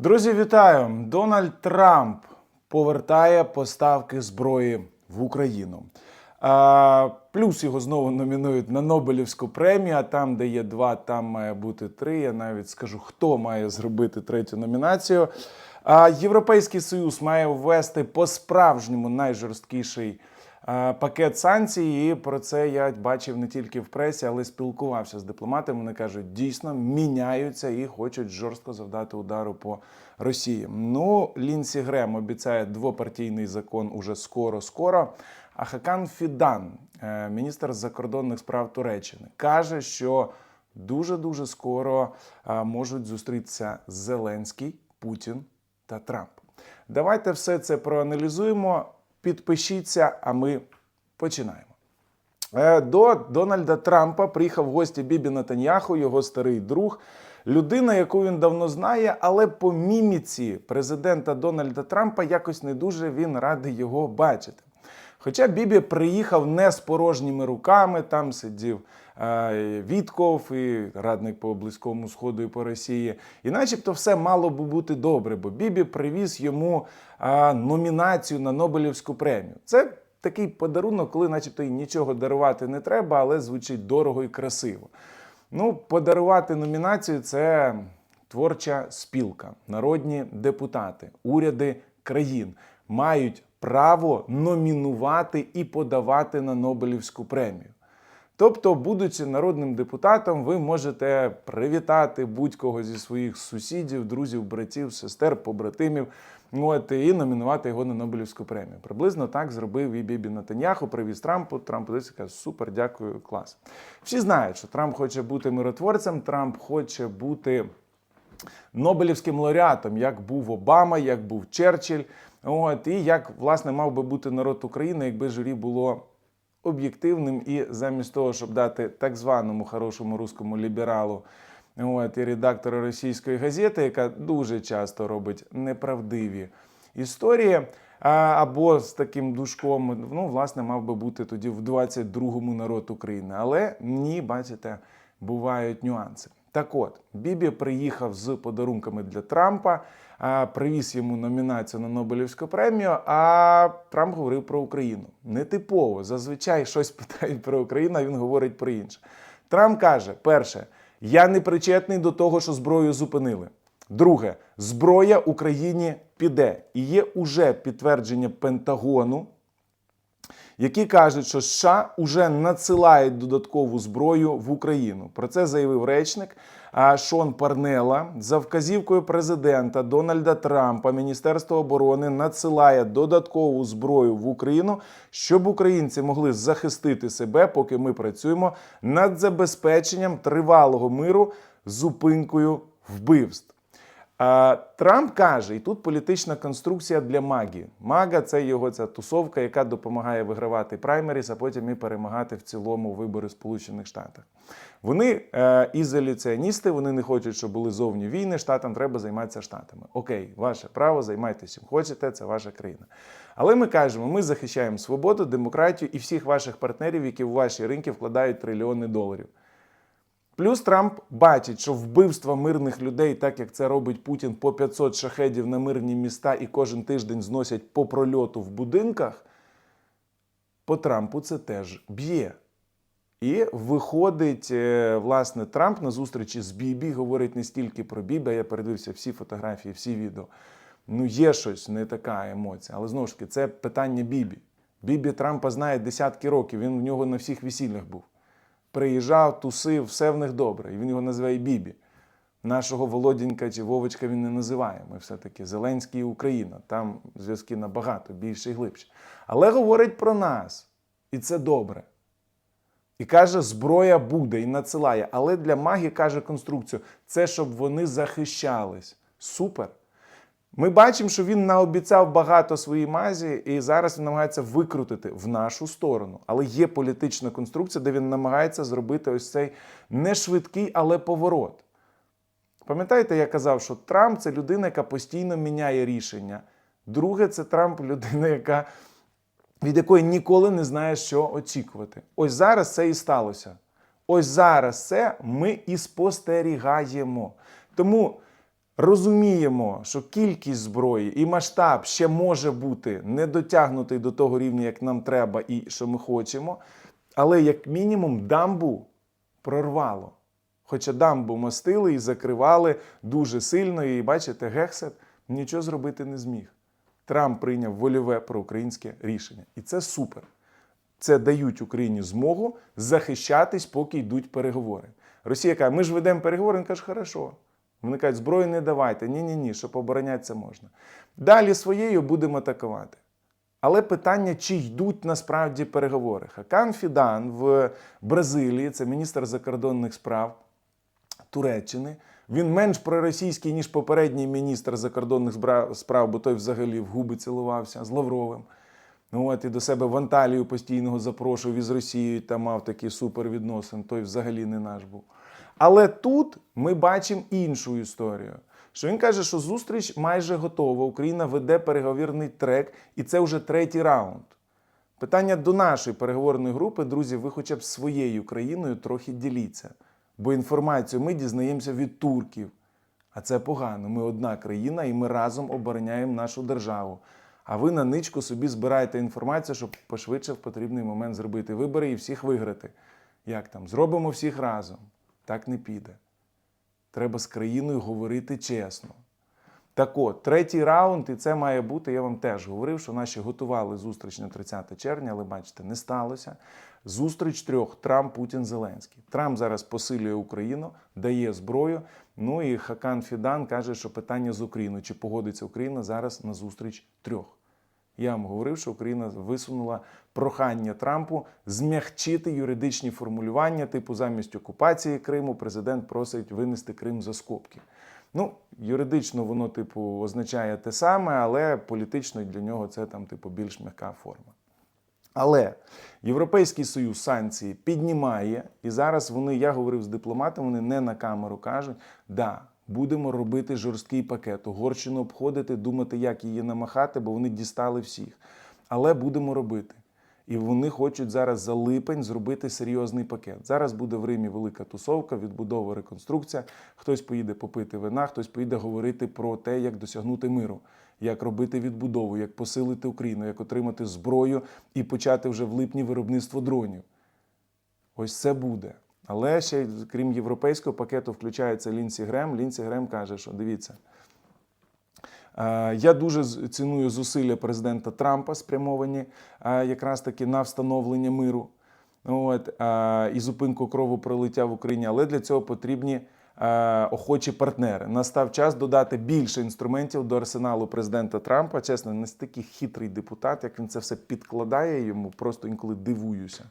Друзі, вітаю! Дональд Трамп повертає поставки зброї в Україну. А, плюс його знову номінують на Нобелівську премію. А там, де є два, там має бути три. Я навіть скажу, хто має зробити третю номінацію. А, Європейський Союз має ввести по-справжньому найжорсткіший пакет санкцій. І про це я бачив не тільки в пресі, але спілкувався з дипломатами. Вони кажуть, дійсно міняються і хочуть жорстко завдати удару по Росії. Ну, Лінсі Грем обіцяє двопартійний закон уже скоро-скоро. А Хакан Фідан, е, міністр закордонних справ Туреччини, каже, що дуже дуже скоро е, можуть зустрітися Зеленський, Путін та Трамп. Давайте все це проаналізуємо. Підпишіться, а ми починаємо. Е, До Дональда Трампа приїхав в гості Бібі Натаньяху, його старий друг, людина, яку він давно знає, але по міміці президента Дональда Трампа якось не дуже він радий його бачити. Хоча Бібі приїхав не з порожніми руками, там сидів Вітков і радник по Близькому Сходу і по Росії. І начебто все мало би бути добре, бо Бібі привіз йому номінацію на Нобелівську премію. Це такий подарунок, коли начебто і нічого дарувати не треба, але звучить дорого і красиво. Ну, подарувати номінацію це творча спілка, народні депутати, уряди країн мають право номінувати і подавати на Нобелівську премію. Тобто, будучи народним депутатом, ви можете привітати будь-кого зі своїх сусідів, друзів, братів, сестер, побратимів. От, і номінувати його на Нобелівську премію. Приблизно так зробив і Бібі Натаньяху, привіз Трампу. Трамп подивився, каже, супер, дякую, клас. Всі знають, що Трамп хоче бути миротворцем, Трамп хоче бути Нобелівським лауреатом, як був Обама, як був Черчилль. От, і як власне мав би бути народ України, якби журі було об'єктивним і замість того, щоб дати так званому хорошому руському лібералу от, і редактору російської газети, яка дуже часто робить неправдиві історії. Або з таким душком, ну, власне, мав би бути тоді в 22-му народ України. Але ні, бачите, бувають нюанси. Так от, Бібі приїхав з подарунками для Трампа, привіз йому номінацію на Нобелівську премію. А Трамп говорив про Україну. Нетипово. Зазвичай щось питають про Україну, а він говорить про інше. Трамп каже: перше, я не причетний до того, що зброю зупинили. Друге, зброя Україні піде. І є уже підтвердження Пентагону, які кажуть, що США вже надсилають додаткову зброю в Україну. Про це заявив речник Шон Парнела. За вказівкою президента Дональда Трампа Міністерство оборони надсилає додаткову зброю в Україну, щоб українці могли захистити себе, поки ми працюємо над забезпеченням тривалого миру зупинкою вбивств. Трамп каже, і тут політична конструкція для магі. Мага це його ця тусовка, яка допомагає вигравати праймеріс, а потім і перемагати в цілому вибори в Сполучених Штатах. Вони е, ізоляціоністи, вони не хочуть, щоб були зовні війни. Штатам треба займатися штатами. Окей, ваше право, займайтеся чим хочете, це ваша країна. Але ми кажемо, ми захищаємо свободу, демократію і всіх ваших партнерів, які в ваші ринки вкладають трильйони доларів. Плюс Трамп бачить, що вбивства мирних людей, так як це робить Путін по 500 шахедів на мирні міста і кожен тиждень зносять по прольоту в будинках, по Трампу це теж б'є. І виходить, е, власне, Трамп на зустрічі з Бібі говорить не стільки про Бібі, а я передивився всі фотографії, всі відео. Ну, є щось, не така емоція. Але знову ж таки, це питання Бібі. Бібі Трампа знає десятки років, він в нього на всіх весіллях був приїжджав, тусив, все в них добре. І він його називає Бібі. Нашого Володінька чи Вовочка він не називає. Ми все-таки Зеленський і Україна. Там зв'язки набагато більше і глибше. Але говорить про нас. І це добре. І каже, зброя буде і надсилає. Але для магі каже конструкцію: це щоб вони захищались. Супер. Ми бачимо, що він наобіцяв багато своїй мазі, і зараз він намагається викрутити в нашу сторону. Але є політична конструкція, де він намагається зробити ось цей не швидкий, але поворот. Пам'ятаєте, я казав, що Трамп це людина, яка постійно міняє рішення. Друге, це Трамп людина, яка, від якої ніколи не знає, що очікувати. Ось зараз це і сталося. Ось зараз це ми і спостерігаємо. Тому. Розуміємо, що кількість зброї і масштаб ще може бути не дотягнутий до того рівня, як нам треба і що ми хочемо, але як мінімум дамбу прорвало. Хоча дамбу мостили і закривали дуже сильно, і бачите, Гексет нічого зробити не зміг. Трамп прийняв вольове проукраїнське рішення. І це супер. Це дають Україні змогу захищатись, поки йдуть переговори. Росія каже, ми ж ведемо переговори, він каже, хорошо. Вони кажуть, зброї не давайте. Ні-ні ні, щоб оборонятися можна. Далі своєю будемо атакувати. Але питання, чи йдуть насправді переговори. Хакан Фідан в Бразилії, це міністр закордонних справ Туреччини. Він менш проросійський, ніж попередній міністр закордонних справ, бо той взагалі в губи цілувався з Лавровим. От і до себе в Анталію постійного запрошував із Росією та мав такі супервідносин, той взагалі не наш був. Але тут ми бачимо іншу історію. Що він каже, що зустріч майже готова. Україна веде переговірний трек, і це вже третій раунд. Питання до нашої переговорної групи, друзі, ви хоча б своєю країною трохи діліться. Бо інформацію ми дізнаємося від турків. А це погано. Ми одна країна і ми разом обороняємо нашу державу. А ви на ничку собі збираєте інформацію, щоб пошвидше в потрібний момент зробити вибори і всіх виграти. Як там? Зробимо всіх разом. Так не піде. Треба з країною говорити чесно. Так от, третій раунд, і це має бути, я вам теж говорив, що наші готували зустріч на 30 червня, але бачите, не сталося. Зустріч трьох Трамп, Путін, Зеленський. Трамп зараз посилює Україну, дає зброю. Ну і Хакан Фідан каже, що питання з Україною, чи погодиться Україна зараз на зустріч трьох. Я вам говорив, що Україна висунула прохання Трампу змягчити юридичні формулювання, типу замість окупації Криму президент просить винести Крим за скобки. Ну, юридично воно, типу, означає те саме, але політично для нього це там, типу, більш м'яка форма. Але Європейський Союз санкції піднімає, і зараз вони, я говорив з дипломатами, вони не на камеру кажуть, да, будемо робити жорсткий пакет, Угорщину обходити, думати, як її намахати, бо вони дістали всіх. Але будемо робити. І вони хочуть зараз за липень зробити серйозний пакет. Зараз буде в Римі велика тусовка, відбудова, реконструкція. Хтось поїде попити вина, хтось поїде говорити про те, як досягнути миру, як робити відбудову, як посилити Україну, як отримати зброю і почати вже в липні виробництво дронів. Ось це буде. Але ще, крім європейського пакету, включається Лінсі Грем. Лінсі Грем каже, що дивіться. Е, Я дуже ціную зусилля президента Трампа, спрямовані е, якраз таки на встановлення миру от, е, і зупинку кровопролиття в Україні. Але для цього потрібні охочі партнери. Настав час додати більше інструментів до арсеналу президента Трампа. Чесно, не такий хитрий депутат, як він це все підкладає йому, просто інколи дивуюся.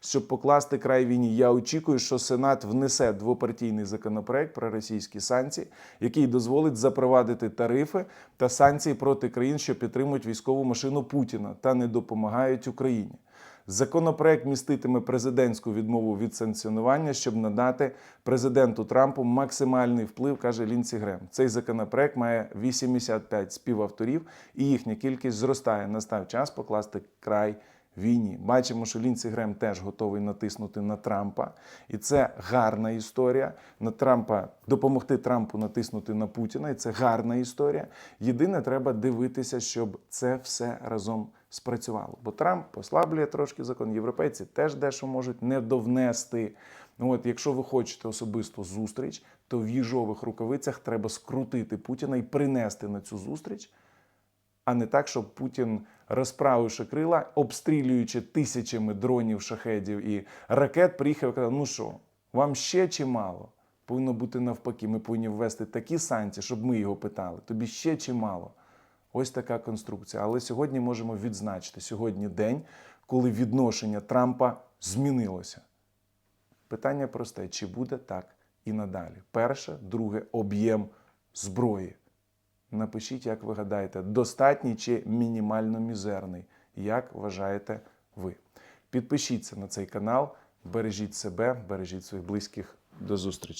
Щоб покласти край війні, я очікую, що Сенат внесе двопартійний законопроект про російські санкції, який дозволить запровадити тарифи та санкції проти країн, що підтримують військову машину Путіна та не допомагають Україні. Законопроект міститиме президентську відмову від санкціонування, щоб надати президенту Трампу максимальний вплив, каже Лінці Грем. Цей законопроект має 85 співавторів, і їхня кількість зростає. Настав час покласти край війні. Бачимо, що Лінсі Грем теж готовий натиснути на Трампа, і це гарна історія. На Трампа допомогти Трампу натиснути на Путіна, і це гарна історія. Єдине, треба дивитися, щоб це все разом спрацювало. Бо Трамп послаблює трошки закон. Європейці теж дещо можуть не довнести. Ну от, якщо ви хочете особисту зустріч, то в їжових рукавицях треба скрутити Путіна і принести на цю зустріч а не так, щоб Путін, розправивши крила, обстрілюючи тисячами дронів, шахедів і ракет, приїхав і казав: ну що, вам ще чи мало? Повинно бути навпаки. Ми повинні ввести такі санкції, щоб ми його питали. Тобі ще чи мало? Ось така конструкція. Але сьогодні можемо відзначити сьогодні день, коли відношення Трампа змінилося. Питання просте: чи буде так і надалі? Перше, друге об'єм зброї. Напишіть, як ви гадаєте, достатній чи мінімально мізерний. Як вважаєте ви? Підпишіться на цей канал, бережіть себе, бережіть своїх близьких. До зустрічі!